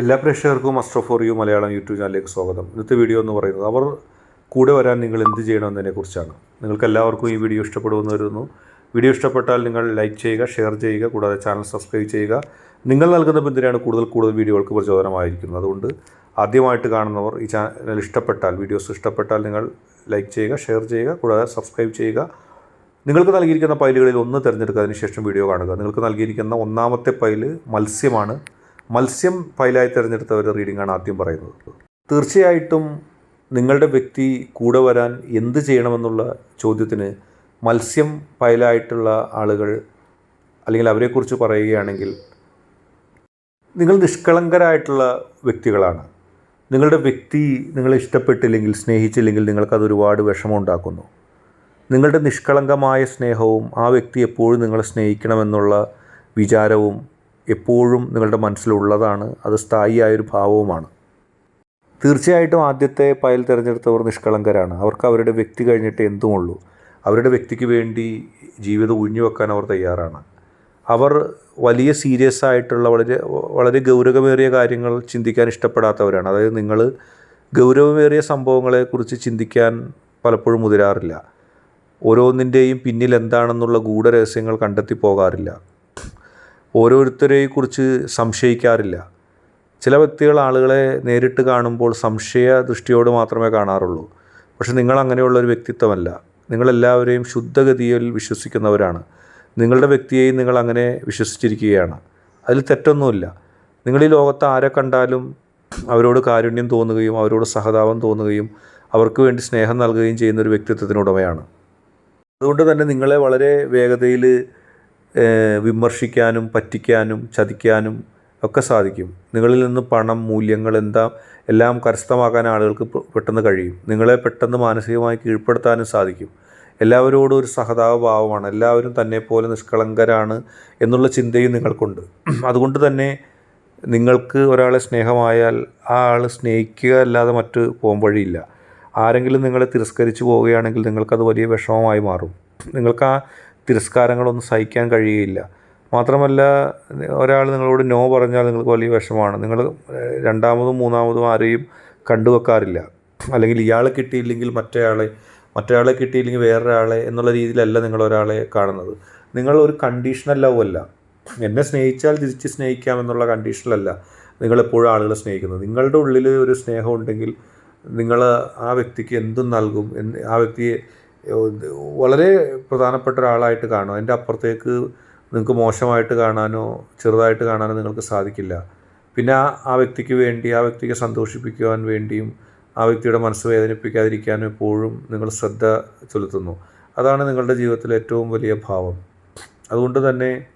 എല്ലാ പ്രേക്ഷകർക്കും master for you Malayalam YouTube ചാനലിലേക്ക് സ്വാഗതം. ഇന്നത്തെ വീഡിയോ എന്ന് പറയുന്നത് അവർ കൂടെ വരാൻ നിങ്ങൾ എന്ത് ചെയ്യണമെന്നതിനെ കുറിച്ചാണ് നിങ്ങൾക്ക് എല്ലാവർക്കും ഈ വീഡിയോ ഇഷ്ടപ്പെടുമെന്ന് വരുന്നു വീഡിയോ ഇഷ്ടപ്പെട്ടാൽ നിങ്ങൾ ലൈക്ക് ചെയ്യുക ഷെയർ ചെയ്യുക കൂടാതെ ചാനൽ സബ്സ്ക്രൈബ് ചെയ്യുക. നിങ്ങൾ നൽകുന്ന പിന്തുണയാണ് കൂടുതൽ കൂടുതൽ വീഡിയോകൾക്ക് പ്രചോദനമായിരിക്കുന്നത്. അതുകൊണ്ട് ആദ്യമായിട്ട് കാണുന്നവർ ഈ ചാനൽ ഇഷ്ടപ്പെട്ടാൽ വീഡിയോസ് ഇഷ്ടപ്പെട്ടാൽ നിങ്ങൾ ലൈക്ക് ചെയ്യുക ഷെയർ ചെയ്യുക കൂടാതെ സബ്സ്ക്രൈബ് ചെയ്യുക. നിങ്ങൾക്ക് നൽകിയിരിക്കുന്ന പൈലുകളിൽ ഒന്ന് തിരഞ്ഞെടുക്കുക അതിനുശേഷം വീഡിയോ കാണുക. നിങ്ങൾക്ക് നൽകിയിരിക്കുന്ന ഒന്നാമത്തെ പൈൽ മത്സ്യമാണ്. മത്സ്യം ഫയലായി തിരഞ്ഞെടുത്ത ഒരു റീഡിംഗാണ് ആദ്യം പറയുന്നത്. തീർച്ചയായിട്ടും നിങ്ങളുടെ വ്യക്തി കൂടെ വരാൻ എന്ത് ചെയ്യണമെന്നുള്ള ചോദ്യത്തിന് മത്സ്യം ഫയലായിട്ടുള്ള ആളുകൾ അല്ലെങ്കിൽ അവരെക്കുറിച്ച് പറയുകയാണെങ്കിൽ നിങ്ങൾ നിഷ്കളങ്കരായിട്ടുള്ള വ്യക്തികളാണ്. നിങ്ങളുടെ വ്യക്തി നിങ്ങളെ ഇഷ്ടപ്പെട്ടില്ലെങ്കിൽ സ്നേഹിച്ചില്ലെങ്കിൽ നിങ്ങൾക്കത് ഒരുപാട് വിഷമം ഉണ്ടാക്കുന്നു നിങ്ങളുടെ നിഷ്കളങ്കമായ സ്നേഹവും ആ വ്യക്തി എപ്പോഴും നിങ്ങളെ സ്നേഹിക്കണമെന്നുള്ള വിചാരവും എപ്പോഴും നിങ്ങളുടെ മനസ്സിലുള്ളതാണ് അത് സ്ഥായിയായൊരു ഭാവവുമാണ്. തീർച്ചയായിട്ടും ആദ്യത്തെ പയൽ തിരഞ്ഞെടുത്തവർ നിഷ്കളങ്കരാണ്. അവർക്ക് അവരുടെ വ്യക്തി കഴിഞ്ഞിട്ട് എന്തുമുള്ളൂ. അവരുടെ വ്യക്തിക്ക് വേണ്ടി ജീവിതം ഉഴിഞ്ഞു വെക്കാൻ അവർ തയ്യാറാണ്. അവർ വലിയ സീരിയസ് ആയിട്ടുള്ള വളരെ വളരെ ഗൗരവമേറിയ കാര്യങ്ങൾ ചിന്തിക്കാൻ ഇഷ്ടപ്പെടാത്തവരാണ്. അതായത് നിങ്ങൾ ഗൗരവമേറിയ സംഭവങ്ങളെക്കുറിച്ച് ചിന്തിക്കാൻ പലപ്പോഴും മുതിരാറില്ല. ഓരോന്നിന്റെയും പിന്നിൽ എന്താണെന്നുള്ള ഗൂഢരഹസ്യങ്ങൾ കണ്ടെത്തി പോകാറില്ല. ഓരോരുത്തരെയും കുറിച്ച് സംശയിക്കാറില്ല. ചില വ്യക്തികൾ ആളുകളെ നേരിട്ട് കാണുമ്പോൾ സംശയ ദൃഷ്ടിയോട് മാത്രമേ കാണാറുള്ളൂ. പക്ഷെ നിങ്ങൾ അങ്ങനെയുള്ള ഒരു വ്യക്തിത്വമല്ല. നിങ്ങളെല്ലാവരെയും ശുദ്ധഗതിയിൽ വിശ്വസിക്കുന്നവരാണ്. നിങ്ങളുടെ വ്യക്തിയെയും നിങ്ങൾ അങ്ങനെ വിശ്വസിച്ചിരിക്കുകയാണ്. അതിൽ തെറ്റൊന്നുമില്ല. നിങ്ങൾ ഈ ലോകത്ത് ആരെ കണ്ടാലും അവരോട് കാരുണ്യം തോന്നുകയും അവരോട് സഹതാപം തോന്നുകയും അവർക്ക് വേണ്ടി സ്നേഹം നൽകുകയും ചെയ്യുന്ന ഒരു വ്യക്തിത്വത്തിനുടമയാണ്. അതുകൊണ്ട് തന്നെ നിങ്ങളെ വളരെ വേഗതയിൽ വിമർശിക്കാനും പറ്റിക്കാനും ചതിക്കാനും ഒക്കെ സാധിക്കും. നിങ്ങളിൽ നിന്ന് പണം മൂല്യങ്ങൾ എന്താ എല്ലാം കരസ്ഥമാക്കാൻ ആളുകൾക്ക് പെട്ടെന്ന് കഴിയും. നിങ്ങളെ പെട്ടെന്ന് മാനസികമായി കീഴ്പ്പെടുത്താനും സാധിക്കും. എല്ലാവരോടും ഒരു സഹതാപ ഭാവമാണ് എല്ലാവരും തന്നെ പോലെ നിഷ്കളങ്കരാണ് എന്നുള്ള ചിന്തയും നിങ്ങൾക്കുണ്ട്. അതുകൊണ്ട് തന്നെ നിങ്ങൾക്ക് ഒരാളെ സ്നേഹമായാൽ ആ ആൾ സ്നേഹിക്കുക അല്ലാതെ മറ്റ് പോകാൻ വഴിയില്ല. ആരെങ്കിലും നിങ്ങളെ തിരസ്കരിച്ചു പോവുകയാണെങ്കിൽ നിങ്ങൾക്കത് വലിയ വിഷമമായി മാറും. നിങ്ങൾക്ക് ആ തിരസ്കാരങ്ങളൊന്നും സഹിക്കാൻ കഴിയുകയില്ല. മാത്രമല്ല ഒരാൾ നിങ്ങളോട് നോ പറഞ്ഞാൽ നിങ്ങൾക്ക് വലിയ വിഷമമാണ്. നിങ്ങൾ രണ്ടാമതും മൂന്നാമതും ആരെയും കണ്ടുവെക്കാറില്ല. അല്ലെങ്കിൽ ഇയാളെ കിട്ടിയില്ലെങ്കിൽ മറ്റേയാളെ മറ്റൊരാളെ കിട്ടിയില്ലെങ്കിൽ വേറൊരാളെ എന്നുള്ള രീതിയിലല്ല നിങ്ങൾ ഒരാളെ കാണുന്നത്. നിങ്ങൾ ഒരു കണ്ടീഷണൽ ലവ് അല്ല. എന്നെ സ്നേഹിച്ചാൽ തിരിച്ച് സ്നേഹിക്കാം എന്നുള്ള കണ്ടീഷനിലല്ല നിങ്ങളെപ്പോഴും ആളുകളെ സ്നേഹിക്കുന്നത്. നിങ്ങളുടെ ഉള്ളിൽ ഒരു സ്നേഹമുണ്ടെങ്കിൽ നിങ്ങൾ ആ വ്യക്തിക്ക് എന്തും നൽകും. ആ വ്യക്തിയെ വളരെ പ്രധാനപ്പെട്ട ഒരാളായിട്ട് കാണും. അതിന്റെ അപ്പുറത്തേക്ക് നിങ്ങൾക്ക് മോശമായിട്ട് കാണാനോ ചെറുതായിട്ട് കാണാനോ നിങ്ങൾക്ക് സാധിക്കില്ല. പിന്നെ ആ വ്യക്തിക്ക് വേണ്ടി ആ വ്യക്തിയെ സന്തോഷിപ്പിക്കുവാൻ വേണ്ടിയും ആ വ്യക്തിയുടെ മനസ്സ് വേദനിപ്പിക്കാതിരിക്കാനും എപ്പോഴും നിങ്ങൾ ശ്രദ്ധ ചെലുത്തുന്നു. അതാണ് നിങ്ങളുടെ ജീവിതത്തിലെ ഏറ്റവും വലിയ ഭാവം. അതുകൊണ്ട് തന്നെ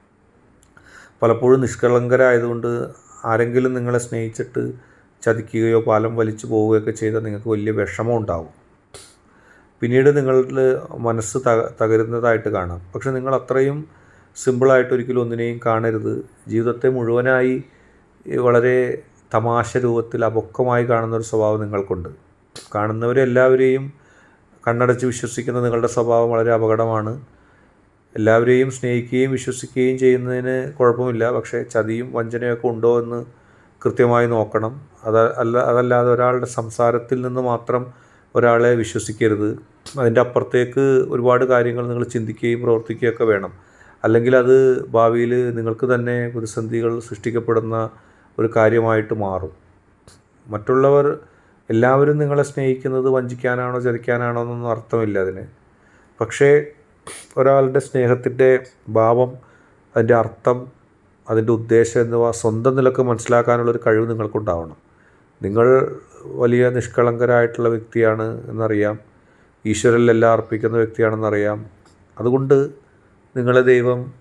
പലപ്പോഴും നിഷ്കളങ്കരായതുകൊണ്ട് ആരെങ്കിലും നിങ്ങളെ സ്നേഹിച്ചിട്ട് ചതിക്കുകയോ പാലം വലിച്ചു പോവുകയൊക്കെ ചെയ്താൽ നിങ്ങൾക്ക് വലിയ വിഷമം ഉണ്ടാവും. പിന്നീട് നിങ്ങളുടെ മനസ്സ് തക തകരുന്നതായിട്ട് കാണാം. പക്ഷെ നിങ്ങൾ അത്രയും സിമ്പിളായിട്ട് ഒരിക്കലും ഒന്നിനെയും കാണരുത്. ജീവിതത്തെ മുഴുവനായി വളരെ തമാശ രൂപത്തിൽ അപൊക്കമായി കാണുന്ന ഒരു സ്വഭാവം നിങ്ങൾക്കുണ്ട്. കാണുന്നവരെല്ലാവരെയും കണ്ണടച്ച് വിശ്വസിക്കുന്ന നിങ്ങളുടെ സ്വഭാവം വളരെ അപകടമാണ്. എല്ലാവരെയും സ്നേഹിക്കുകയും വിശ്വസിക്കുകയും ചെയ്യുന്നതിന് കുഴപ്പമില്ല. പക്ഷേ ചതിയും വഞ്ചനയൊക്കെ ഉണ്ടോ എന്ന് കൃത്യമായി നോക്കണം. അത് അല്ല അതല്ലാതെ ഒരാളുടെ സംസാരത്തിൽ നിന്ന് മാത്രം ഒരാളെ വിശ്വസിക്കരുത്. അതിന്റെ അപ്പുറത്തേക്ക് ഒരുപാട് കാര്യങ്ങൾ നിങ്ങൾ ചിന്തിക്കുകയും പ്രവർത്തിക്കുകയൊക്കെ വേണം. അല്ലെങ്കിൽ അത് ഭാവിയിൽ നിങ്ങൾക്ക് തന്നെ പ്രതിസന്ധികൾ സൃഷ്ടിക്കപ്പെടുന്ന ഒരു കാര്യമായിട്ട് മാറും. മറ്റുള്ളവർ എല്ലാവരും നിങ്ങളെ സ്നേഹിക്കുന്നത് വഞ്ചിക്കാനാണോ ചതിക്കാനാണോ എന്നൊന്നും അർത്ഥമില്ല അതിന്. പക്ഷേ ഒരാളുടെ സ്നേഹത്തിന്റെ ഭാവം അതിന്റെ അർത്ഥം അതിന്റെ ഉദ്ദേശം എന്നിവ സ്വന്തം നിലയ്ക്ക് മനസ്സിലാക്കാനുള്ളൊരു കഴിവ് നിങ്ങൾക്കുണ്ടാവണം. നിങ്ങൾ വലിയ നിഷ്കളങ്കരായിട്ടുള്ള വ്യക്തിയാണ് എന്നറിയാം. ഈശ്വരനിലെല്ലാം അർപ്പിക്കുന്ന വ്യക്തിയാണെന്നറിയാം. അതുകൊണ്ട് നിങ്ങളെ ദൈവം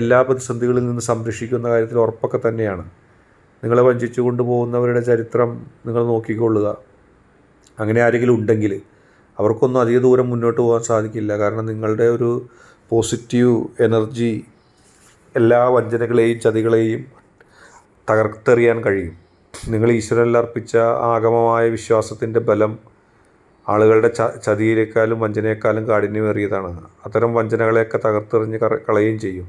എല്ലാ പ്രതിസന്ധികളിൽ നിന്ന് സംരക്ഷിക്കുന്ന കാര്യത്തിൽ ഉറപ്പൊക്കെ തന്നെയാണ്. നിങ്ങളെ വഞ്ചിച്ചു കൊണ്ടുപോകുന്നവരുടെ ചരിത്രം നിങ്ങൾ നോക്കിക്കൊള്ളുക. അങ്ങനെ ആരെങ്കിലും ഉണ്ടെങ്കിൽ അവർക്കൊന്നും അധിക ദൂരം മുന്നോട്ട് പോകാൻ സാധിക്കില്ല. കാരണം നിങ്ങളുടെ ഒരു പോസിറ്റീവ് എനർജി എല്ലാ വഞ്ചനകളെയും ചതികളെയും തകർത്തെറിയാൻ കഴിയും. നിങ്ങൾ ഈശ്വരനിൽ അർപ്പിച്ച ആഗമമായ വിശ്വാസത്തിന്റെ ബലം ആളുകളുടെ ച ചതിയിലേക്കാളും വഞ്ചനയെക്കാളും കാഠിന്യമേറിയതാണ്. അത്തരം വഞ്ചനകളെയൊക്കെ തകർത്തെറിഞ്ഞ് കറ കളയുകയും ചെയ്യും.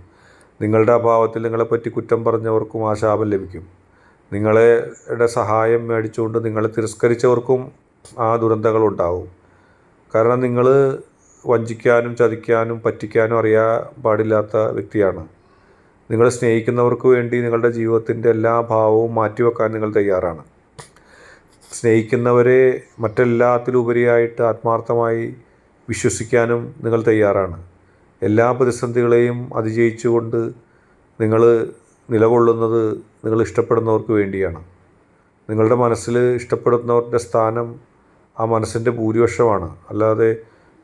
നിങ്ങളുടെ അഭാവത്തിൽ നിങ്ങളെപ്പറ്റി കുറ്റം പറഞ്ഞവർക്കും ആ ശാപം ലഭിക്കും. നിങ്ങളുടെ സഹായം മേടിച്ചുകൊണ്ട് നിങ്ങളെ തിരസ്കരിച്ചവർക്കും ആ ദുരന്തങ്ങളുണ്ടാവും. കാരണം നിങ്ങൾ വഞ്ചിക്കാനും ചതിക്കാനും പറ്റിക്കാനും അറിയാൻ പാടില്ലാത്ത വ്യക്തിയാണ്. നിങ്ങൾ സ്നേഹിക്കുന്നവർക്ക് വേണ്ടി നിങ്ങളുടെ ജീവിതത്തിന്റെ എല്ലാ ഭാവവും മാറ്റിവെക്കാൻ നിങ്ങൾ തയ്യാറാണ്. സ്നേഹിക്കുന്നവരെ മറ്റെല്ലാത്തിലുപരിയായിട്ട് ആത്മാർത്ഥമായി വിശ്വസിക്കാനും നിങ്ങൾ തയ്യാറാണ്. എല്ലാ പ്രതിസന്ധികളെയും അതിജയിച്ചുകൊണ്ട് നിങ്ങൾ നിലകൊള്ളുന്നത് നിങ്ങൾ ഇഷ്ടപ്പെടുന്നവർക്ക് വേണ്ടിയാണ്. നിങ്ങളുടെ മനസ്സിൽ ഇഷ്ടപ്പെടുന്നവരുടെ സ്ഥാനം ആ മനസ്സിന്റെ ഭൂരിപക്ഷമാണ്. അല്ലാതെ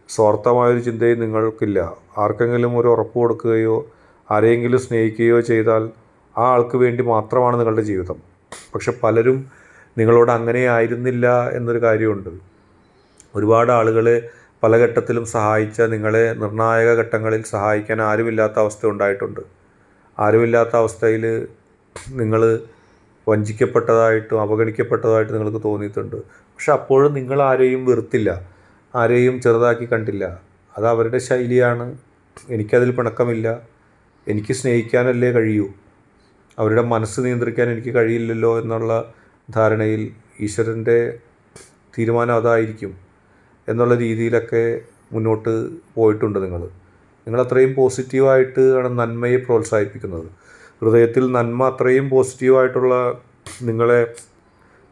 സ്വാർത്ഥമായൊരു ചിന്തയും നിങ്ങൾക്കില്ല. ആർക്കെങ്കിലും ഒരു ഉറപ്പ് കൊടുക്കുകയോ ആരെയെങ്കിലും സ്നേഹിക്കുകയോ ചെയ്താൽ ആ ആൾക്ക് വേണ്ടി മാത്രമാണ് നിങ്ങളുടെ ജീവിതം. പക്ഷെ പലരും നിങ്ങളോട് അങ്ങനെ ആയിരുന്നില്ല എന്നൊരു കാര്യമുണ്ട്. ഒരുപാട് ആളുകളെ പല ഘട്ടത്തിലും സഹായിച്ച നിങ്ങളെ നിർണായക ഘട്ടങ്ങളിൽ സഹായിക്കാൻ ആരുമില്ലാത്ത അവസ്ഥ ഉണ്ടായിട്ടുണ്ട്. ആരുമില്ലാത്ത അവസ്ഥയിൽ നിങ്ങൾ വഞ്ചിക്കപ്പെട്ടതായിട്ടും അവഗണിക്കപ്പെട്ടതായിട്ടും നിങ്ങൾക്ക് തോന്നിയിട്ടുണ്ട്. പക്ഷെ അപ്പോഴും നിങ്ങൾ ആരെയും വെറുത്തില്ല. ആരെയും ചെറുതാക്കി കണ്ടില്ല. അത് അവരുടെ ശൈലിയാണ്. എനിക്കതിൽ പിണക്കമില്ല. എനിക്ക് സ്നേഹിക്കാനല്ലേ കഴിയൂ. അവരുടെ മനസ്സ് നിയന്ത്രിക്കാൻ എനിക്ക് കഴിയില്ലല്ലോ എന്നുള്ള ധാരണയിൽ ഈശ്വരന്റെ തീരുമാനം അതായിരിക്കും എന്നുള്ള രീതിയിലൊക്കെ മുന്നോട്ട് പോയിട്ടുണ്ട് നിങ്ങൾ. നിങ്ങൾ അത്രയും പോസിറ്റീവായിട്ട് ആണ് നന്മയെ പ്രോത്സാഹിപ്പിക്കുന്നത്. ഹൃദയത്തിൽ നന്മ അത്രയും പോസിറ്റീവായിട്ടുള്ള നിങ്ങളെ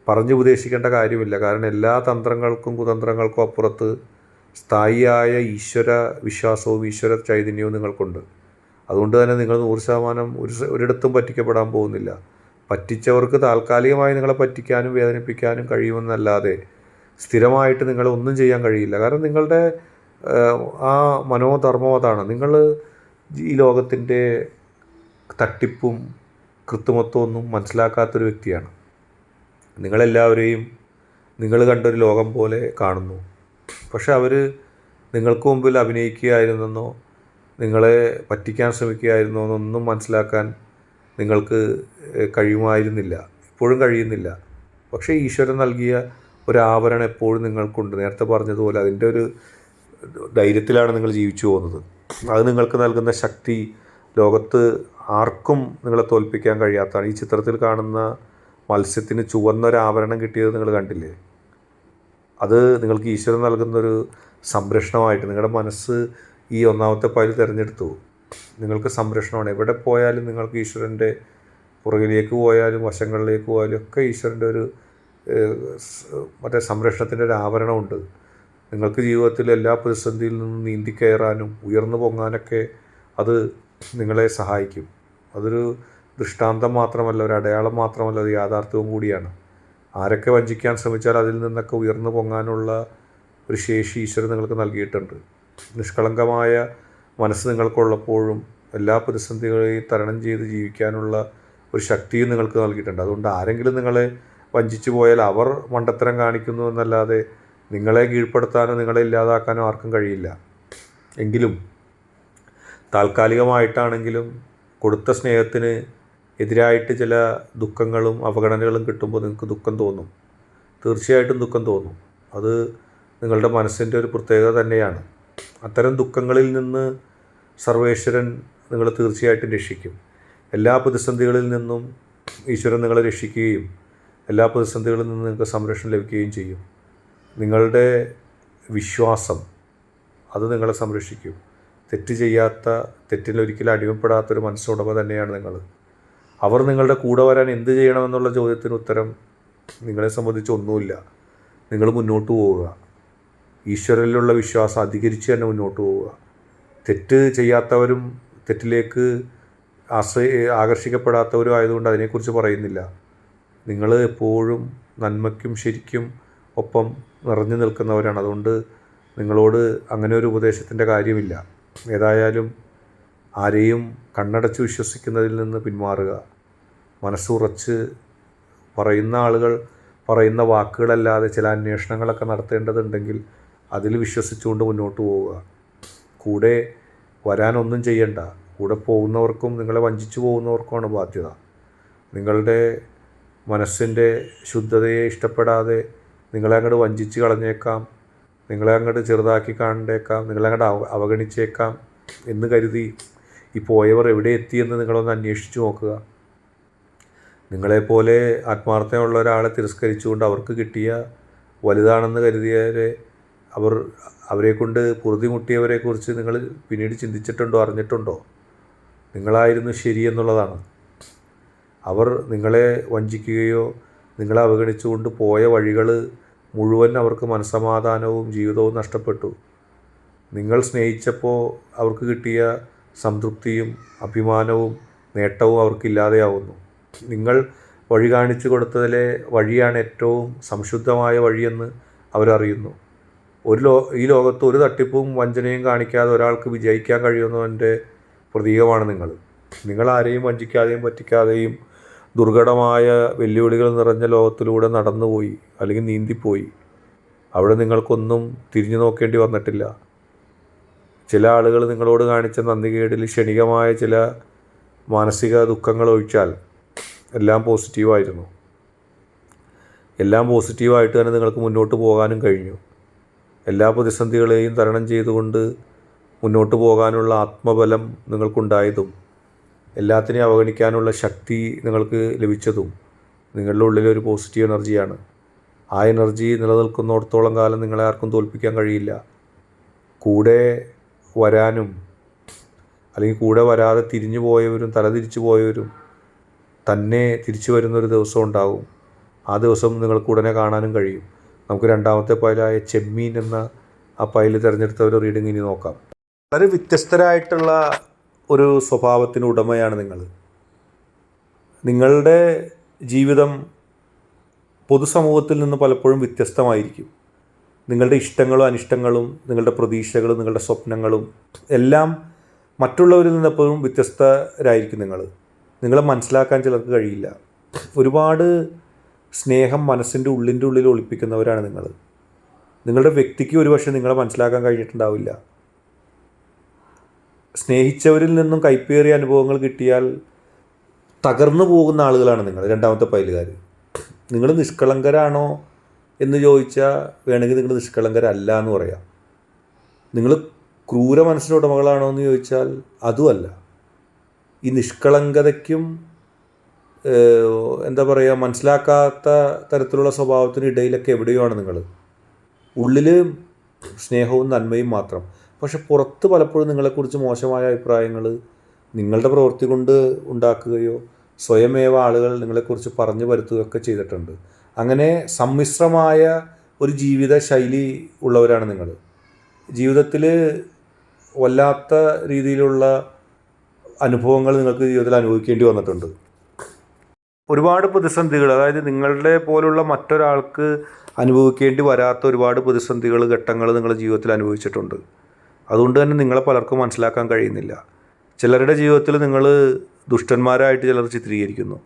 പറഞ്ഞു ഉപദേശിക്കേണ്ട കാര്യമില്ല. കാരണം എല്ലാ തന്ത്രങ്ങൾക്കും കുതന്ത്രങ്ങൾക്കും അപ്പുറത്ത് സ്ഥായിയായ ഈശ്വര വിശ്വാസവും ഈശ്വര ചൈതന്യവും നിങ്ങൾക്കുണ്ട്. അതുകൊണ്ട് തന്നെ നിങ്ങൾ നൂറ് ശതമാനം ഒരു ഒരിടത്തും പറ്റിക്കപ്പെടാൻ പോകുന്നില്ല. പറ്റിച്ചവർക്ക് താൽക്കാലികമായി നിങ്ങളെ പറ്റിക്കാനും വേദനിപ്പിക്കാനും കഴിയുമെന്നല്ലാതെ സ്ഥിരമായിട്ട് നിങ്ങളെ ഒന്നും ചെയ്യാൻ കഴിയില്ല. കാരണം നിങ്ങളുടെ ആ മനോധർമ്മം അതാണ്. നിങ്ങൾ ഈ ലോകത്തിന്റെ തട്ടിപ്പും കൃത്രിമത്വം ഒന്നും മനസ്സിലാക്കാത്തൊരു വ്യക്തിയാണ്. നിങ്ങളെല്ലാവരെയും നിങ്ങൾ കണ്ടൊരു ലോകം പോലെ കാണുന്നു. പക്ഷെ അവർ നിങ്ങൾക്ക് മുമ്പിൽ അഭിനയിക്കുകയായിരുന്നെന്നോ നിങ്ങളെ പറ്റിക്കാൻ ശ്രമിക്കുകയായിരുന്നോ എന്നൊന്നും മനസ്സിലാക്കാൻ നിങ്ങൾക്ക് കഴിയുമായിരുന്നില്ല. ഇപ്പോഴും കഴിയുന്നില്ല. പക്ഷേ ഈശ്വരൻ നൽകിയ ഒരു ആവരണം എപ്പോഴും നിങ്ങൾക്കുണ്ട്. നേരത്തെ പറഞ്ഞതുപോലെ അതിന്റെ ഒരു ധൈര്യത്തിലാണ് നിങ്ങൾ ജീവിച്ചു പോകുന്നത്. അത് നിങ്ങൾക്ക് നൽകുന്ന ശക്തി ലോകത്ത് ആർക്കും നിങ്ങളെ തോൽപ്പിക്കാൻ കഴിയാത്തതാണ്. ഈ ചിത്രത്തിൽ കാണുന്ന മത്സ്യത്തിന് ചുവന്നൊരു ആവരണം കിട്ടിയത് നിങ്ങൾ കണ്ടില്ലേ? അത് നിങ്ങൾക്ക് ഈശ്വരൻ നൽകുന്നൊരു സംരക്ഷണമായിട്ട് നിങ്ങളുടെ മനസ്സ് ഈ ഒന്നാമത്തെ പാൽ തിരഞ്ഞെടുത്തു. നിങ്ങൾക്ക് സംരക്ഷണമാണ്. എവിടെ പോയാലും നിങ്ങൾക്ക് ഈശ്വരന്റെ പുറകിലേക്ക് പോയാലും വശങ്ങളിലേക്ക് പോയാലും ഒക്കെ ഈശ്വരന്റെ ഒരു മറ്റേ സംരക്ഷണത്തിന്റെ ഒരു ആവരണമുണ്ട്. നിങ്ങൾക്ക് ജീവിതത്തിൽ എല്ലാ പ്രതിസന്ധിയിൽ നിന്നും നീന്തി കയറാനും ഉയർന്നു പൊങ്ങാനൊക്കെ അത് നിങ്ങളെ സഹായിക്കും. അതൊരു ദൃഷ്ടാന്തം മാത്രമല്ല ഒരു അടയാളം മാത്രമല്ല അത് യാഥാർത്ഥ്യവും കൂടിയാണ്. ആരൊക്കെ വഞ്ചിക്കാൻ ശ്രമിച്ചാൽ അതിൽ നിന്നൊക്കെ ഉയർന്നു പൊങ്ങാനുള്ള ഒരു ശേഷി ഈശ്വരൻ നിങ്ങൾക്ക് നൽകിയിട്ടുണ്ട്. നിഷ്കളങ്കമായ മനസ്സ് നിങ്ങൾക്കുള്ളപ്പോഴും എല്ലാ പ്രതിസന്ധികളെയും തരണം ചെയ്ത് ജീവിക്കാനുള്ള ഒരു ശക്തിയും നിങ്ങൾക്ക് നൽകിയിട്ടുണ്ട്. അതുകൊണ്ട് ആരെങ്കിലും നിങ്ങളെ വഞ്ചിച്ചു പോയാൽ അവർ മണ്ടത്തരം കാണിക്കുന്നു എന്നല്ലാതെ നിങ്ങളെ കീഴ്പ്പെടുത്താനോ നിങ്ങളെ ഇല്ലാതാക്കാനോ ആർക്കും കഴിയില്ല. എങ്കിലും താൽക്കാലികമായിട്ടാണെങ്കിലും കൊടുത്ത സ്നേഹത്തിന് എതിരായിട്ട് ചില ദുഃഖങ്ങളും അവഗണനകളും കിട്ടുമ്പോൾ നിങ്ങൾക്ക് ദുഃഖം തോന്നും. തീർച്ചയായിട്ടും ദുഃഖം തോന്നും. അത് നിങ്ങളുടെ മനസ്സിന്റെ ഒരു പ്രത്യേകത തന്നെയാണ്. അത്തരം ദുഃഖങ്ങളിൽ നിന്ന് സർവേശ്വരൻ നിങ്ങളെ തീർച്ചയായിട്ടും രക്ഷിക്കും. എല്ലാ പ്രതിസന്ധികളിൽ നിന്നും ഈശ്വരൻ നിങ്ങളെ രക്ഷിക്കുകയും എല്ലാ പ്രതിസന്ധികളിൽ നിന്നും നിങ്ങൾക്ക് സംരക്ഷണം ലഭിക്കുകയും ചെയ്യും. നിങ്ങളുടെ വിശ്വാസം അത് നിങ്ങളെ സംരക്ഷിക്കും. തെറ്റ് ചെയ്യാത്ത തെറ്റിനൊരിക്കലും അടിമപ്പെടാത്തൊരു മനസ്സുടമ തന്നെയാണ് നിങ്ങൾ. അവർ നിങ്ങളുടെ കൂടെ വരാൻ എന്ത് ചെയ്യണമെന്നുള്ള ചോദ്യത്തിന് ഉത്തരം നിങ്ങളെ സംബന്ധിച്ച് ഒന്നുമില്ല. നിങ്ങൾ മുന്നോട്ട് പോവുക. ഈശ്വരനിലുള്ള വിശ്വാസം അധികരിച്ച് തന്നെ മുന്നോട്ട് പോവുക. തെറ്റ് ചെയ്യാത്തവരും തെറ്റിലേക്ക് ആശ്രയ ആകർഷിക്കപ്പെടാത്തവരും ആയതുകൊണ്ട് അതിനെക്കുറിച്ച് പറയുന്നില്ല. നിങ്ങൾ എപ്പോഴും നന്മയ്ക്കും ശരിക്കും ഒപ്പം നിറഞ്ഞു നിൽക്കുന്നവരാണ്. അതുകൊണ്ട് നിങ്ങളോട് അങ്ങനെ ഒരു ഉപദേശത്തിന്റെ കാര്യമില്ല. ഏതായാലും ആരെയും കണ്ണടച്ച് വിശ്വസിക്കുന്നതിൽ നിന്ന് പിന്മാറുക. മനസ്സുറച്ച് പറയുന്ന ആളുകൾ പറയുന്ന വാക്കുകളല്ലാതെ ചില അന്വേഷണങ്ങളൊക്കെ നടത്തേണ്ടതുണ്ടെങ്കിൽ അതിൽ വിശ്വസിച്ചുകൊണ്ട് മുന്നോട്ട് പോവുക. കൂടെ വരാനൊന്നും ചെയ്യണ്ട. കൂടെ പോകുന്നവർക്കും നിങ്ങളെ വഞ്ചിച്ചു പോകുന്നവർക്കുമാണ് ബാധ്യത. നിങ്ങളുടെ മനസ്സിന്റെ ശുദ്ധതയെ ഇഷ്ടപ്പെടാതെ നിങ്ങളെ അങ്ങോട്ട് വഞ്ചിച്ച് കളഞ്ഞേക്കാം. നിങ്ങളെ അങ്ങോട്ട് ചെറുതാക്കി കാണേണ്ടേക്കാം. നിങ്ങളെ അങ്ങോട്ട് അവ അവഗണിച്ചേക്കാം എന്ന് കരുതി ഈ പോയവർ എവിടെ എത്തിയെന്ന് നിങ്ങളൊന്ന് അന്വേഷിച്ചു നോക്കുക. നിങ്ങളെപ്പോലെ ആത്മാർത്ഥമുള്ള ഒരാളെ തിരസ്കരിച്ചുകൊണ്ട് അവർക്ക് കിട്ടിയ വലുതാണെന്ന് കരുതിയവരെ അവർ അവരെക്കൊണ്ട് പൊറുതിമുട്ടിയവരെക്കുറിച്ച് നിങ്ങൾ പിന്നീട് ചിന്തിച്ചിട്ടുണ്ടോ അറിഞ്ഞിട്ടുണ്ടോ? നിങ്ങളായിരുന്നു ശരി എന്നുള്ളതാണ് അവർ നിങ്ങളെ വഞ്ചിക്കുകയോ നിങ്ങളെ അവഗണിച്ചുകൊണ്ട് പോയ വഴികൾ മുഴുവൻ അവർക്ക് മനസമാധാനവും ജീവിതവും നഷ്ടപ്പെട്ടു. നിങ്ങൾ സ്നേഹിച്ചപ്പോൾ അവർക്ക് കിട്ടിയ സംതൃപ്തിയും അഭിമാനവും നേട്ടവും അവർക്കില്ലാതെയാവുന്നു. നിങ്ങൾ വഴി കാണിച്ചു കൊടുത്തതിലെ വഴിയാണ് ഏറ്റവും സംശുദ്ധമായ വഴിയെന്ന് അവരറിയുന്നു. ഒരു ലോ ഈ ലോകത്ത് ഒരു തട്ടിപ്പും വഞ്ചനയും കാണിക്കാതെ ഒരാൾക്ക് വിജയിക്കാൻ കഴിയുന്നതിന്റെ പ്രതീകമാണ് നിങ്ങൾ. നിങ്ങൾ ആരെയും വഞ്ചിക്കാതെയും പറ്റിക്കാതെയും ദുർഘടമായ വെല്ലുവിളികൾ നിറഞ്ഞ ലോകത്തിലൂടെ നടന്നുപോയി അല്ലെങ്കിൽ നീന്തിപ്പോയി. അവിടെ നിങ്ങൾക്കൊന്നും തിരിഞ്ഞു നോക്കേണ്ടി വന്നിട്ടില്ല. ചില ആളുകൾ നിങ്ങളോട് കാണിച്ച നന്ദികേടിൽ ക്ഷണികമായ ചില മാനസിക ദുഃഖങ്ങൾ ഒഴിച്ചാൽ എല്ലാം പോസിറ്റീവായിരുന്നു. എല്ലാം പോസിറ്റീവായിട്ട് തന്നെ നിങ്ങൾക്ക് മുന്നോട്ട് പോകാനും കഴിഞ്ഞു. എല്ലാ പ്രതിസന്ധികളെയും തരണം ചെയ്തുകൊണ്ട് മുന്നോട്ട് പോകാനുള്ള ആത്മബലം നിങ്ങൾക്കുണ്ടായതും എല്ലാത്തിനെയും അവഗണിക്കാനുള്ള ശക്തി നിങ്ങൾക്ക് ലഭിച്ചതും നിങ്ങളുടെ ഉള്ളിലെ ഒരു പോസിറ്റീവ് എനർജിയാണ്. ആ എനർജി നിലനിൽക്കുന്നിടത്തോളം കാലം നിങ്ങളെ ആർക്കും തോൽപ്പിക്കാൻ കഴിയില്ല. കൂടെ വരാനും അല്ലെങ്കിൽ കൂടെ വരാതെ തിരിഞ്ഞു പോയവരും തലതിരിച്ചു പോയവരും തന്നെ തിരിച്ചു വരുന്നൊരു ദിവസം ഉണ്ടാകും. ആ ദിവസം നിങ്ങൾക്ക് ഉടനെ കാണാനും കഴിയും. നമുക്ക് രണ്ടാമത്തെ പൈലായ ചെമ്മീൻ എന്ന ആ പൈൽ തിരഞ്ഞെടുത്ത ഒരു റീഡിങ് ഇനി നോക്കാം. വളരെ വ്യത്യസ്തരായിട്ടുള്ള ഒരു സ്വഭാവത്തിന് ഉടമയാണ് നിങ്ങൾ. നിങ്ങളുടെ ജീവിതം പൊതുസമൂഹത്തിൽ നിന്ന് പലപ്പോഴും വ്യത്യസ്തമായിരിക്കും. നിങ്ങളുടെ ഇഷ്ടങ്ങളും അനിഷ്ടങ്ങളും നിങ്ങളുടെ പ്രതീക്ഷകളും നിങ്ങളുടെ സ്വപ്നങ്ങളും എല്ലാം മറ്റുള്ളവരിൽ നിന്നെപ്പോഴും വ്യത്യസ്തരായിരിക്കും നിങ്ങൾ. നിങ്ങളെ മനസ്സിലാക്കാൻ ചിലർക്ക് കഴിയില്ല. ഒരുപാട് സ്നേഹം മനസ്സിന്റെ ഉള്ളിന്റെ ഉള്ളിൽ ഒളിപ്പിക്കുന്നവരാണ് നിങ്ങൾ. നിങ്ങളുടെ വ്യക്തിക്ക് ഒരുപക്ഷെ നിങ്ങളെ മനസ്സിലാക്കാൻ കഴിഞ്ഞിട്ടുണ്ടാവില്ല. സ്നേഹിച്ചവരിൽ നിന്നും കൈപ്പേറിയ അനുഭവങ്ങൾ കിട്ടിയാൽ തകർന്നു പോകുന്ന ആളുകളാണ് നിങ്ങൾ രണ്ടാമത്തെ പൈലുകാർ നിങ്ങൾ നിഷ്കളങ്കരാണോ എന്ന് ചോദിച്ചാൽ വേണമെങ്കിൽ നിങ്ങൾ നിഷ്കളങ്കരല്ല എന്ന് പറയാം. നിങ്ങൾ ക്രൂര മനസ്സിന്റെ ഉടമകളാണോ എന്ന് ചോദിച്ചാൽ അതുമല്ല. ഈ നിഷ്കളങ്കതയ്ക്കും എന്താ പറയുക മനസ്സിലാക്കാത്ത തരത്തിലുള്ള സ്വഭാവത്തിന് ഇടയിലൊക്കെ എവിടെയാണ് നിങ്ങൾ ഉള്ളിൽ സ്നേഹവും നന്മയും മാത്രം. പക്ഷെ പുറത്ത് പലപ്പോഴും നിങ്ങളെക്കുറിച്ച് മോശമായ അഭിപ്രായങ്ങൾ നിങ്ങളുടെ പ്രവൃത്തി കൊണ്ട് ഉണ്ടാക്കുകയോ സ്വയമേവ ആളുകൾ നിങ്ങളെക്കുറിച്ച് പറഞ്ഞു വരുത്തുകയൊക്കെ ചെയ്തിട്ടുണ്ട്. അങ്ങനെ സമ്മിശ്രമായ ഒരു ജീവിത ശൈലി ഉള്ളവരാണ് നിങ്ങൾ ജീവിതത്തിൽ വല്ലാത്ത രീതിയിലുള്ള അനുഭവങ്ങൾ നിങ്ങൾക്ക് ജീവിതത്തിൽ അനുഭവിക്കേണ്ടി വന്നിട്ടുണ്ട്. ഒരുപാട് പ്രതിസന്ധികൾ അതായത് നിങ്ങളുടെ പോലുള്ള മറ്റൊരാൾക്ക് അനുഭവിക്കേണ്ടി വരാത്ത ഒരുപാട് പ്രതിസന്ധികൾ ഘട്ടങ്ങൾ നിങ്ങളുടെ ജീവിതത്തിൽ അനുഭവിച്ചിട്ടുണ്ട്. അതുകൊണ്ട് തന്നെ നിങ്ങളെ പലർക്കും മനസ്സിലാക്കാൻ കഴിയുന്നില്ല. ചിലരുടെ ജീവിതത്തിൽ നിങ്ങൾ ദുഷ്ടന്മാരായിട്ട് ചിലർ ചിത്രീകരിക്കുന്നു.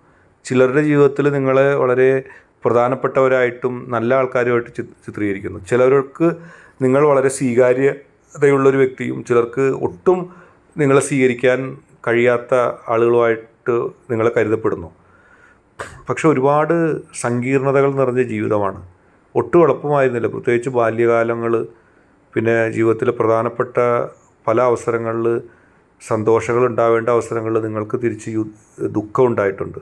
ചിലരുടെ ജീവിതത്തിൽ നിങ്ങളെ വളരെ പ്രധാനപ്പെട്ടവരായിട്ടും നല്ല ആൾക്കാരുമായിട്ട് ചിത്രീകരിക്കുന്നു. ചിലർക്ക് നിങ്ങൾ വളരെ സ്വീകാര്യതയുള്ളൊരു വ്യക്തിയും ചിലർക്ക് ഒട്ടും നിങ്ങളെ സ്വീകരിക്കാൻ കഴിയാത്ത ആളുകളുമായിട്ട് നിങ്ങളെ കരുതപ്പെടുന്നു. പക്ഷെ ഒരുപാട് സങ്കീർണതകൾ നിറഞ്ഞ ജീവിതമാണ്. ഒട്ടും എളുപ്പമായിരുന്നില്ല. പ്രത്യേകിച്ച് ബാല്യകാലങ്ങൾ പിന്നെ ജീവിതത്തിലെ പ്രധാനപ്പെട്ട പല അവസരങ്ങളിൽ സന്തോഷങ്ങൾ ഉണ്ടാവേണ്ട അവസരങ്ങളിൽ നിങ്ങൾക്ക് തിരിച്ച് ദുഃഖം ഉണ്ടായിട്ടുണ്ട്.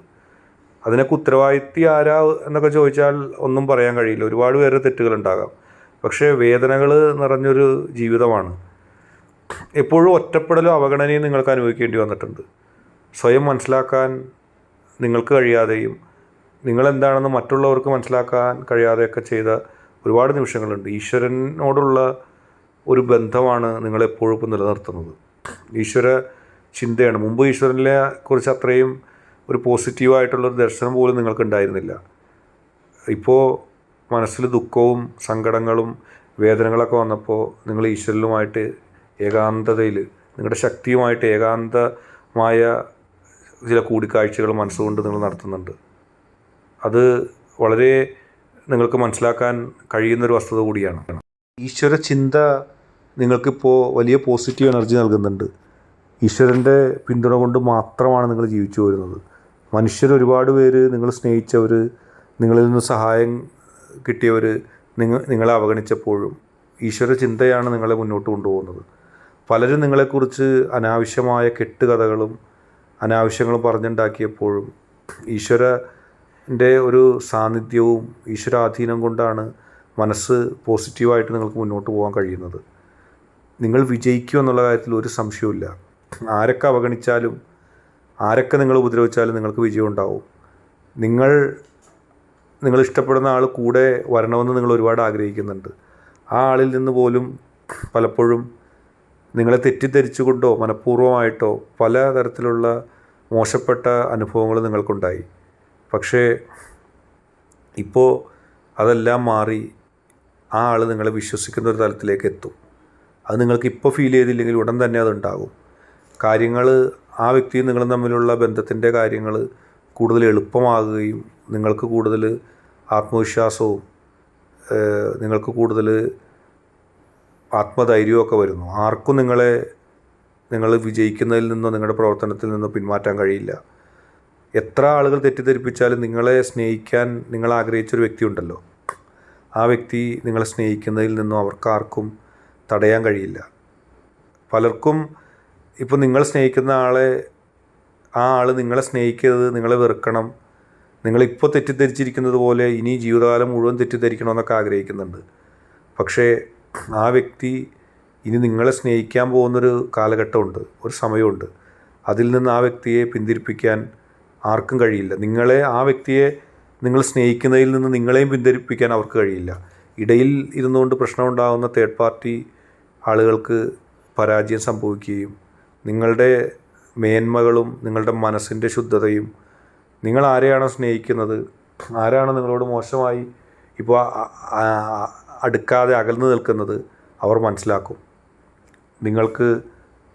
അതിനൊക്കെ ഉത്തരവാദിത്തി ആരാ എന്നൊക്കെ ചോദിച്ചാൽ ഒന്നും പറയാൻ കഴിയില്ല. ഒരുപാട് പേരുടെ തെറ്റുകളുണ്ടാകാം പക്ഷേ വേദനകൾ നിറഞ്ഞൊരു ജീവിതമാണ്. എപ്പോഴും ഒറ്റപ്പെടലും അവഗണനയും നിങ്ങൾക്ക് അനുഭവിക്കേണ്ടി വന്നിട്ടുണ്ട്. സ്വയം മനസ്സിലാക്കാൻ നിങ്ങൾക്ക് കഴിയാതെയും നിങ്ങളെന്താണെന്ന് മറ്റുള്ളവർക്ക് മനസ്സിലാക്കാൻ കഴിയാതെയൊക്കെ ചെയ്ത ഒരുപാട് നിമിഷങ്ങളുണ്ട്. ഈശ്വരനോടുള്ള ഒരു ബന്ധമാണ് നിങ്ങളെപ്പോഴും നിലനിർത്തുന്നത്. ഈശ്വര ചിന്തയാണ്. മുമ്പ് ഈശ്വരനെ കുറിച്ച് അത്രയും ഒരു പോസിറ്റീവായിട്ടുള്ളൊരു ദർശനം പോലും നിങ്ങൾക്ക് ഉണ്ടായിരുന്നില്ല ഇപ്പോൾ മനസ്സിൽ ദുഃഖവും സങ്കടങ്ങളും വേദനകളൊക്കെ വന്നപ്പോൾ നിങ്ങൾ ഈശ്വരനുമായിട്ട് ഏകാന്തതയിൽ നിങ്ങളുടെ ശക്തിയുമായിട്ട് ഏകാന്തമായ ചില കൂടിക്കാഴ്ചകൾ മനസ്സുകൊണ്ട് നിങ്ങൾ നടത്തുന്നുണ്ട്. അത് വളരെ നിങ്ങൾക്ക് മനസ്സിലാക്കാൻ കഴിയുന്നൊരു വസ്തുത കൂടിയാണ്. ഈശ്വര ചിന്ത നിങ്ങൾക്കിപ്പോൾ വലിയ പോസിറ്റീവ് എനർജി നൽകുന്നുണ്ട്. ഈശ്വരന്റെ പിന്തുണ കൊണ്ട് മാത്രമാണ് നിങ്ങൾ ജീവിച്ചു വരുന്നത് മനുഷ്യർ ഒരുപാട് പേര് നിങ്ങൾ സ്നേഹിച്ചവർ നിങ്ങളിൽ നിന്ന് സഹായം കിട്ടിയവർ നിങ്ങൾ നിങ്ങളെ അവഗണിച്ചപ്പോഴും ഈശ്വര ചിന്തയാണ് നിങ്ങളെ മുന്നോട്ട് കൊണ്ടുപോകുന്നത്. പലരും നിങ്ങളെക്കുറിച്ച് അനാവശ്യമായ കെട്ടുകഥകളും അനാവശ്യങ്ങളും പറഞ്ഞുണ്ടാക്കിയപ്പോഴും ഈശ്വരന്റെ ഒരു സാന്നിധ്യവും ഈശ്വരാധീനം കൊണ്ടാണ് മനസ്സ് പോസിറ്റീവായിട്ട് നിങ്ങൾക്ക് മുന്നോട്ട് പോകാൻ കഴിയുന്നത്. നിങ്ങൾ വിജയിക്കും എന്നുള്ള കാര്യത്തിൽ ഒരു സംശയവുമില്ല. ആരൊക്കെ അവഗണിച്ചാലും ആരൊക്കെ നിങ്ങൾ ഉപദ്രവിച്ചാലും നിങ്ങൾക്ക് വിജയം ഉണ്ടാവും. നിങ്ങൾ നിങ്ങൾ ഇഷ്ടപ്പെടുന്ന ആൾ കൂടെ വരണമെന്ന് നിങ്ങൾ ഒരുപാട് ആഗ്രഹിക്കുന്നുണ്ട്. ആ ആളിൽ നിന്ന് പോലും പലപ്പോഴും നിങ്ങളെ തെറ്റിദ്ധരിച്ചുകൊണ്ടോ മനഃപൂർവമായിട്ടോ പല തരത്തിലുള്ള മോശപ്പെട്ട അനുഭവങ്ങൾ നിങ്ങൾക്കുണ്ടായി. പക്ഷേ ഇപ്പോൾ അതെല്ലാം മാറി ആ ആൾ നിങ്ങളെ വിശ്വസിക്കുന്ന ഒരു തലത്തിലേക്ക് എത്തും. അത് നിങ്ങൾക്ക് ഇപ്പോൾ ഫീൽ ചെയ്തില്ലെങ്കിൽ ഉടൻ തന്നെ അതുണ്ടാകും. കാര്യങ്ങൾ ആ വ്യക്തിയും നിങ്ങളും തമ്മിലുള്ള ബന്ധത്തിന്റെ കാര്യങ്ങൾ കൂടുതൽ എളുപ്പമാകുകയും നിങ്ങൾക്ക് കൂടുതൽ ആത്മവിശ്വാസവും നിങ്ങൾക്ക് കൂടുതൽ ആത്മധൈര്യമൊക്കെ വരുന്നു. ആർക്കും നിങ്ങളെ നിങ്ങൾ വിജയിക്കുന്നതിൽ നിന്നോ നിങ്ങളുടെ പ്രവർത്തനത്തിൽ നിന്നോ പിന്മാറ്റാൻ കഴിയില്ല. എത്ര ആളുകൾ തെറ്റിദ്ധരിപ്പിച്ചാലും നിങ്ങളെ സ്നേഹിക്കാൻ നിങ്ങൾ ആഗ്രഹിച്ചൊരു വ്യക്തിയുണ്ടല്ലോ ആ വ്യക്തി നിങ്ങളെ സ്നേഹിക്കുന്നതിൽ നിന്നും അവർക്കാർക്കും തടയാൻ കഴിയില്ല. പലർക്കും ഇപ്പോൾ നിങ്ങൾ സ്നേഹിക്കുന്ന ആളെ ആ ആൾ നിങ്ങളെ സ്നേഹിക്കരുത് നിങ്ങളെ വെറുക്കണം. നിങ്ങളിപ്പോൾ തെറ്റിദ്ധരിച്ചിരിക്കുന്നത് പോലെ ഇനി ജീവിതകാലം മുഴുവൻ തെറ്റിദ്ധരിക്കണമെന്നൊക്കെ ആഗ്രഹിക്കുന്നുണ്ട്. പക്ഷേ ആ വ്യക്തി ഇനി നിങ്ങളെ സ്നേഹിക്കാൻ പോകുന്നൊരു കാലഘട്ടമുണ്ട് ഒരു സമയമുണ്ട്. അതിൽ നിന്ന് ആ വ്യക്തിയെ പിന്തിരിപ്പിക്കാൻ ആർക്കും കഴിയില്ല. നിങ്ങളെ ആ വ്യക്തിയെ നിങ്ങൾ സ്നേഹിക്കുന്നതിൽ നിന്ന് നിങ്ങളെയും പിന്തിരിപ്പിക്കാൻ അവർക്ക് കഴിയില്ല. ഇടയിൽ ഇരുന്നുകൊണ്ട് പ്രശ്നമുണ്ടാകുന്ന തേർഡ് പാർട്ടി ആളുകൾക്ക് പരാജയം സംഭവിക്കുകയും നിങ്ങളുടെ മേന്മകളും നിങ്ങളുടെ മനസ്സിന്റെ ശുദ്ധതയും നിങ്ങൾ ആരെയാണോ സ്നേഹിക്കുന്നത് ആരാണ് നിങ്ങളോട് മോശമായി ഇപ്പോൾ അടുക്കാതെ അകന്നു നിൽക്കുന്നത് അവർ മനസ്സിലാക്കും. നിങ്ങൾക്ക്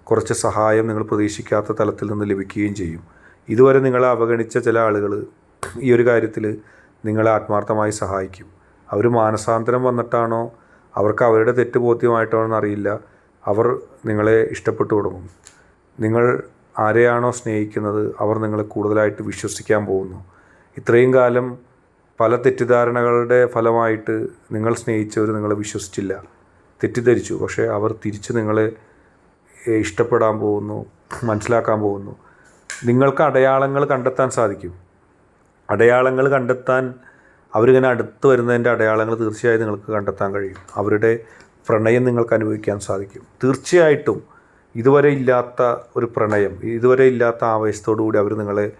കുറച്ച് സഹായം നിങ്ങൾ പ്രതീക്ഷിക്കാത്ത തലത്തിൽ നിന്ന് ലഭിക്കുകയും ചെയ്യും. ഇതുവരെ നിങ്ങളെ അവഗണിച്ച ചില ആളുകൾ ഈ ഒരു കാര്യത്തിൽ നിങ്ങളെ ആത്മാർത്ഥമായി സഹായിക്കും. അവർ മാനസാന്തരം വന്നിട്ടാണോ? അവർക്ക് അവരുടെ തെറ്റ് ബോധ്യമായിട്ടാണോ എന്നറിയില്ല അവർ നിങ്ങളെ ഇഷ്ടപ്പെട്ടു തുടങ്ങും. നിങ്ങൾ ആരെയാണോ സ്നേഹിക്കുന്നത്? അവർ നിങ്ങളെ കൂടുതലായിട്ട് വിശ്വസിക്കാൻ പോകുന്നു. ഇത്രയും കാലം പല തെറ്റിദ്ധാരണകളുടെ ഫലമായിട്ട് നിങ്ങൾ സ്നേഹിച്ചവർ നിങ്ങളെ വിശ്വസിച്ചില്ല. തെറ്റിദ്ധരിച്ചു. പക്ഷേ അവർ തിരിച്ച് നിങ്ങളെ ഇഷ്ടപ്പെടാൻ പോകുന്നു മനസ്സിലാക്കാൻ പോകുന്നു. നിങ്ങൾക്ക് അടയാളങ്ങൾ കണ്ടെത്താൻ സാധിക്കും. അടയാളങ്ങൾ കണ്ടെത്താൻ അവരിങ്ങനെ അടുത്ത് വരുന്നതിന്റെ അടയാളങ്ങൾ തീർച്ചയായും നിങ്ങൾക്ക് കണ്ടെത്താൻ കഴിയും. അവരുടെ പ്രണയം നിങ്ങൾക്ക് അനുഭവിക്കാൻ സാധിക്കും. തീർച്ചയായിട്ടും ഇതുവരെ ഇല്ലാത്ത ഒരു പ്രണയം ഇതുവരെ ഇല്ലാത്ത ആവേശത്തോടു കൂടി അവർ നിങ്ങളെ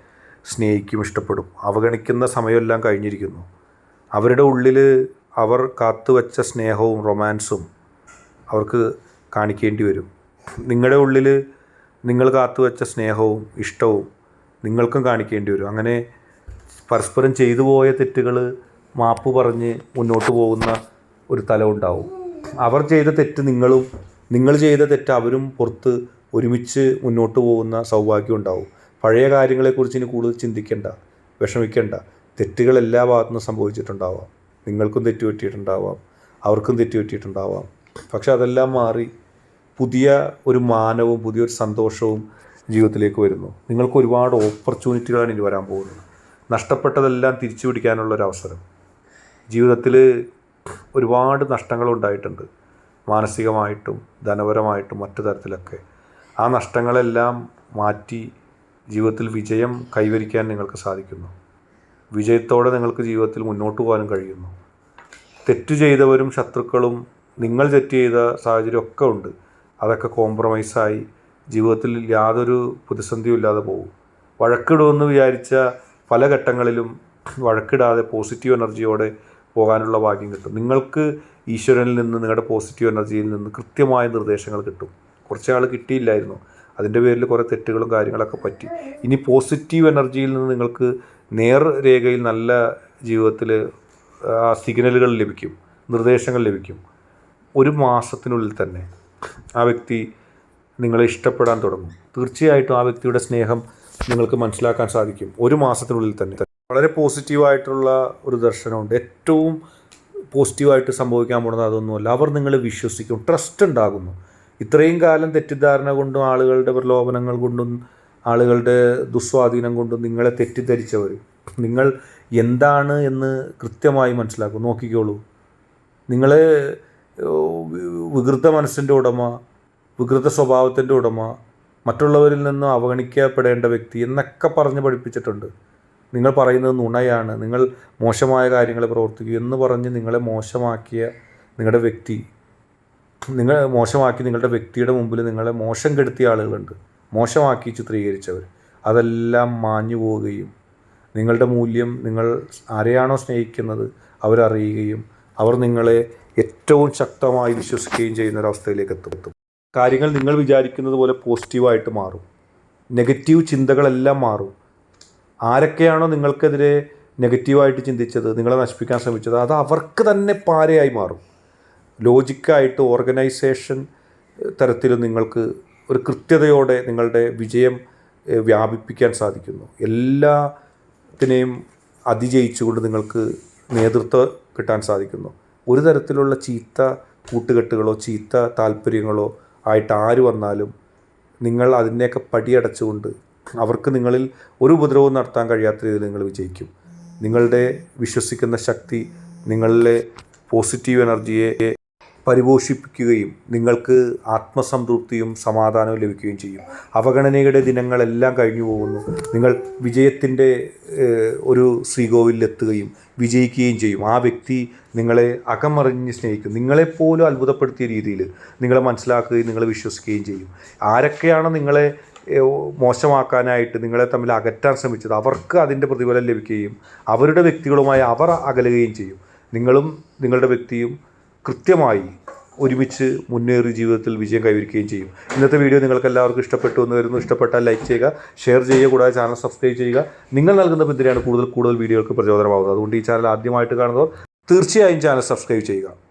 സ്നേഹിക്കും ഇഷ്ടപ്പെടും. അവഗണിക്കുന്ന സമയമെല്ലാം കഴിഞ്ഞിരിക്കുന്നു. അവരുടെ ഉള്ളിൽ അവർ കാത്തുവച്ച സ്നേഹവും റൊമാൻസും അവർക്ക് കാണിക്കേണ്ടി വരും. നിങ്ങളുടെ ഉള്ളിൽ നിങ്ങൾ കാത്തുവച്ച സ്നേഹവും ഇഷ്ടവും നിങ്ങൾക്കും കാണിക്കേണ്ടി വരും. അങ്ങനെ പരസ്പരം ചെയ്തു പോയ തെറ്റുകൾ മാപ്പ് പറഞ്ഞ് മുന്നോട്ട് പോകുന്ന ഒരു തലം ഉണ്ടാവും. അവർ ചെയ്ത തെറ്റ് നിങ്ങളും നിങ്ങൾ ചെയ്ത തെറ്റ് അവരും പുറത്ത് ഒരുമിച്ച് മുന്നോട്ട് പോകുന്ന സൗഭാഗ്യം ഉണ്ടാവും. പഴയ കാര്യങ്ങളെക്കുറിച്ച് ഇനി കൂടുതൽ ചിന്തിക്കേണ്ട വിഷമിക്കേണ്ട. തെറ്റുകൾ എല്ലാ ഭാഗത്തുനിന്നും സംഭവിച്ചിട്ടുണ്ടാവാം. നിങ്ങൾക്കും തെറ്റ് പറ്റിയിട്ടുണ്ടാവാം അവർക്കും തെറ്റ് പറ്റിയിട്ടുണ്ടാവാം പക്ഷെ അതെല്ലാം മാറി പുതിയ ഒരു മാനവും പുതിയൊരു സന്തോഷവും ജീവിതത്തിലേക്ക് വരുന്നു. നിങ്ങൾക്ക് ഒരുപാട് ഓപ്പർച്യൂണിറ്റികളാണ് ഇനി വരാൻ പോകുന്നത്. നഷ്ടപ്പെട്ടതെല്ലാം തിരിച്ചു പിടിക്കാനുള്ള ഒരു അവസരം. ജീവിതത്തിൽ ഒരുപാട് നഷ്ടങ്ങൾ ഉണ്ടായിട്ടുണ്ട് മാനസികമായിട്ടും ധനപരമായിട്ടും മറ്റു തരത്തിലൊക്കെ. ആ നഷ്ടങ്ങളെല്ലാം മാറ്റി ജീവിതത്തിൽ വിജയം കൈവരിക്കാൻ നിങ്ങൾക്ക് സാധിക്കുന്നു. വിജയത്തോടെ നിങ്ങൾക്ക് ജീവിതത്തിൽ മുന്നോട്ട് പോകാനും കഴിയുന്നു. തെറ്റ് ചെയ്തവരും ശത്രുക്കളും നിങ്ങൾ തെറ്റ് ചെയ്ത സാഹചര്യമൊക്കെ ഉണ്ട്. അതൊക്കെ കോംപ്രമൈസായി ജീവിതത്തിൽ യാതൊരു പ്രതിസന്ധിയും ഇല്ലാതെ പോകും. വഴക്കിടുമെന്ന് വിചാരിച്ച പല ഘട്ടങ്ങളിലും വഴക്കിടാതെ പോസിറ്റീവ് എനർജിയോടെ പോകാനുള്ള ഭാഗ്യം കിട്ടും. നിങ്ങൾക്ക് ഈശ്വരനിൽ നിന്ന് നിങ്ങളുടെ പോസിറ്റീവ് എനർജിയിൽ നിന്ന് കൃത്യമായ നിർദ്ദേശങ്ങൾ കിട്ടും. കുറച്ച് ആൾ കിട്ടിയില്ലായിരുന്നു. അതിന്റെ പേരിൽ കുറേ തെറ്റുകളും കാര്യങ്ങളൊക്കെ പറ്റി. ഇനി പോസിറ്റീവ് എനർജിയിൽ നിന്ന് നിങ്ങൾക്ക് നേർ രേഖയിൽ നല്ല ജീവിതത്തിൽ ആ സിഗ്നലുകൾ ലഭിക്കും നിർദ്ദേശങ്ങൾ ലഭിക്കും. ഒരു മാസത്തിനുള്ളിൽ തന്നെ ആ വ്യക്തി നിങ്ങളെ ഇഷ്ടപ്പെടാൻ തുടങ്ങും. തീർച്ചയായിട്ടും ആ വ്യക്തിയുടെ സ്നേഹം നിങ്ങൾക്ക് മനസ്സിലാക്കാൻ സാധിക്കും. ഒരു മാസത്തിനുള്ളിൽ തന്നെ. വളരെ പോസിറ്റീവായിട്ടുള്ള ഒരു ദർശനമുണ്ട്. ഏറ്റവും പോസിറ്റീവായിട്ട് സംഭവിക്കാൻ പോകുന്നത് അതൊന്നുമല്ല. അവർ നിങ്ങളെ വിശ്വസിക്കും ട്രസ്റ്റ് ഉണ്ടാകുന്നു. ഇത്രയും കാലം തെറ്റിദ്ധാരണ കൊണ്ടും ആളുകളുടെ പ്രലോഭനങ്ങൾ കൊണ്ടും ആളുകളുടെ ദുസ്വാധീനം കൊണ്ടും നിങ്ങളെ തെറ്റിദ്ധരിച്ചവർ നിങ്ങൾ എന്താണ് എന്ന് കൃത്യമായി മനസ്സിലാക്കും. നോക്കിക്കോളൂ. നിങ്ങൾ വികൃത മനസ്സിന്റെ ഉടമ വികൃത സ്വഭാവത്തിന്റെ ഉടമ മറ്റുള്ളവരിൽ നിന്നും അവഗണിക്കപ്പെടേണ്ട വ്യക്തി എന്നൊക്കെ പറഞ്ഞ് പഠിപ്പിച്ചിട്ടുണ്ട്. നിങ്ങൾ പറയുന്നത് നുണയാണ്. നിങ്ങൾ മോശമായ കാര്യങ്ങളെ പ്രവർത്തിക്കുക എന്ന് പറഞ്ഞ് നിങ്ങളെ മോശമാക്കിയ നിങ്ങളുടെ വ്യക്തി നിങ്ങൾ മോശമാക്കി നിങ്ങളുടെ വ്യക്തിയുടെ മുമ്പിൽ നിങ്ങളെ മോശം കെടുത്തിയ ആളുകളുണ്ട്. മോശമാക്കി ചിത്രീകരിച്ചവർ. അതെല്ലാം മാഞ്ഞു പോവുകയും നിങ്ങളുടെ മൂല്യം നിങ്ങൾ ആരെയാണോ സ്നേഹിക്കുന്നത് അവരറിയുകയും അവർ നിങ്ങളെ ഏറ്റവും ശക്തമായി വിശ്വസിക്കുകയും ചെയ്യുന്ന ഒരവസ്ഥയിലേക്ക് എത്തും. കാര്യങ്ങൾ നിങ്ങൾ വിചാരിക്കുന്നത് പോലെ പോസിറ്റീവായിട്ട് മാറും. നെഗറ്റീവ് ചിന്തകളെല്ലാം മാറും. ആരൊക്കെയാണോ നിങ്ങൾക്കെതിരെ നെഗറ്റീവായിട്ട് ചിന്തിച്ചത് നിങ്ങളെ നശിപ്പിക്കാൻ ശ്രമിച്ചത് അത് അവർക്ക് തന്നെ പാരയായി മാറും. ലോജിക്കായിട്ട് ഓർഗനൈസേഷൻ തരത്തിൽ നിങ്ങൾക്ക് ഒരു കൃത്യതയോടെ നിങ്ങളുടെ വിജയം വ്യാപിപ്പിക്കാൻ സാധിക്കുന്നു. എല്ലാത്തിനെയും അതിജയിച്ചുകൊണ്ട് നിങ്ങൾക്ക് നേതൃത്വം കിട്ടാൻ സാധിക്കുന്നു. ഒരു തരത്തിലുള്ള ചീത്ത കൂട്ടുകെട്ടുകളോ ചീത്ത താല്പര്യങ്ങളോ ആയിട്ട് ആര് വന്നാലും നിങ്ങൾ അതിനെയൊക്കെ പടിയടച്ചുകൊണ്ട് അവർക്ക് നിങ്ങളിൽ ഒരു ഉപദ്രവവും നടത്താൻ കഴിയാത്ത രീതിയിൽ നിങ്ങൾ വിജയിക്കും. നിങ്ങളുടെ വിശ്വസിക്കുന്ന ശക്തി നിങ്ങളിലെ പോസിറ്റീവ് എനർജിയെ പരിപോഷിപ്പിക്കുകയും നിങ്ങൾക്ക് ആത്മസംതൃപ്തിയും സമാധാനവും ലഭിക്കുകയും ചെയ്യും. അവഗണനയുടെ ദിനങ്ങളെല്ലാം കഴിഞ്ഞു പോകുന്നു. നിങ്ങൾ വിജയത്തിന്റെ ഒരു ശ്രീകോവിലെത്തുകയും വിജയിക്കുകയും ചെയ്യും. ആ വ്യക്തി നിങ്ങളെ അകമറിഞ്ഞ് സ്നേഹിക്കും. നിങ്ങളെപ്പോലും അത്ഭുതപ്പെടുത്തിയ രീതിയിൽ നിങ്ങളെ മനസ്സിലാക്കുകയും നിങ്ങളെ വിശ്വസിക്കുകയും ചെയ്യും. ആരൊക്കെയാണ് നിങ്ങളെ മോശമാക്കാനായിട്ട് നിങ്ങളെ തമ്മിൽ അകറ്റാൻ ശ്രമിച്ചത്? അവർക്ക് അതിന്റെ പ്രതിഫലം ലഭിക്കുകയും അവരുടെ വ്യക്തികളുമായി അവർ അകലുകയും ചെയ്യും. നിങ്ങളും നിങ്ങളുടെ വ്യക്തിയും കൃത്യമായി ഒരുമിച്ച് മുന്നേറി ജീവിതത്തിൽ വിജയം കൈവരിക്കുകയും ചെയ്യും. ഇന്നത്തെ വീഡിയോ നിങ്ങൾക്ക് എല്ലാവർക്കും ഇഷ്ടപ്പെട്ടു എന്ന് വരുന്നു. ഇഷ്ടപ്പെട്ടാൽ ലൈക്ക് ചെയ്യുക ഷെയർ ചെയ്യുക കൂടാതെ ചാനൽ സബ്സ്ക്രൈബ് ചെയ്യുക. നിങ്ങൾ നൽകുന്ന പിന്തുണയാണ് കൂടുതൽ കൂടുതൽ വീഡിയോകൾക്ക് പ്രചോദനമാകുന്നത്. അതുകൊണ്ട് ഈ ചാനൽ ആദ്യമായിട്ട് കാണുന്നവർ തീർച്ചയായും ചാനൽ സബ്സ്ക്രൈബ് ചെയ്യുക.